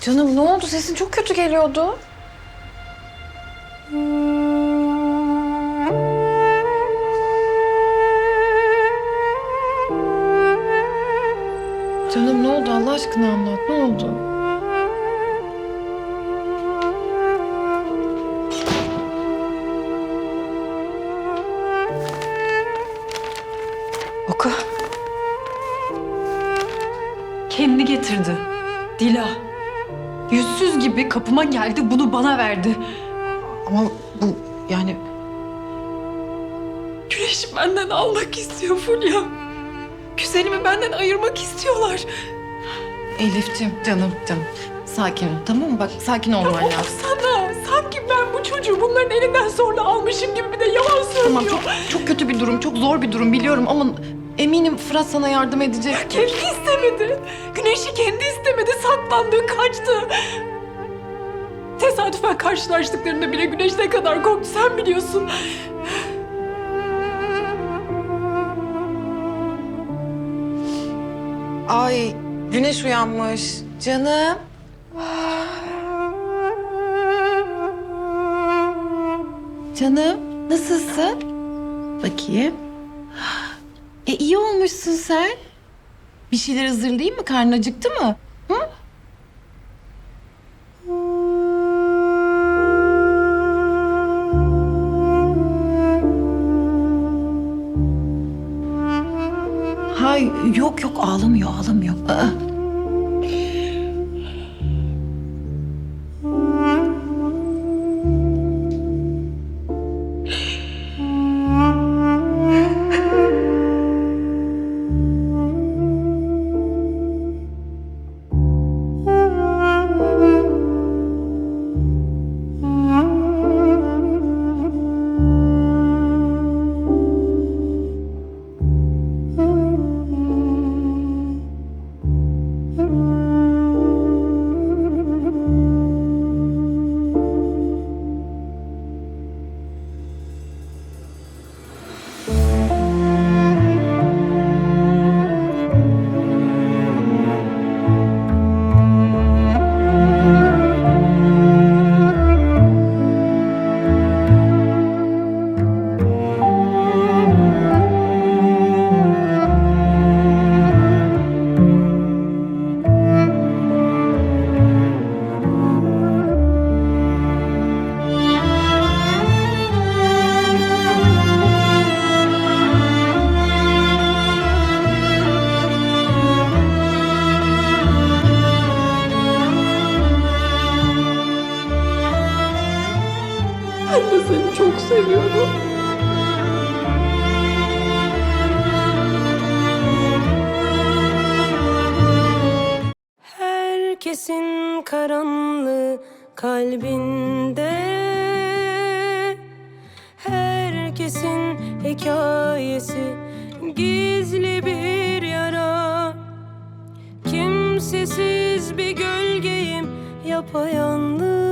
Canım ne oldu? Sesin çok kötü geliyordu. Canım ne oldu? Allah aşkına anlat. Ne oldu? Oku. Kendi getirdi. Dila. Yüzsüz gibi kapıma geldi bunu bana verdi. Ama bu yani Güneşi benden almak istiyor Fulya. Güzelimi benden ayırmak istiyorlar. Elif'ciğim canım canım. Sakin ol tamam mı? Bak sakin olman lazım. Sana sanki ben bu çocuğu bunların elinden zorla almışım gibi bir de yalan söylüyor. Tamam çok çok kötü bir durum, çok zor bir durum biliyorum ama eminim Fırat sana yardım edecek. Kendi istemedi. Güneşi kendi istemedi. Saklandı, kaçtı. Tesadüfen karşılaştıklarında bile Güneş ne kadar korktu sen biliyorsun. Ay güneş uyanmış. Canım. Canım nasılsın? Bakayım. E iyi olmuşsun sen. Bir şeyler hazırlayayım mı? Karnın acıktı mı? Hı? Hay yok yok ağlamıyor ağlamıyor. Aa. Mm-hmm. Ben de seni çok seviyorum. Herkesin karanlığı kalbinde. Herkesin hikayesi gizli bir yara. Kimsesiz bir gölgeyim yapayalnız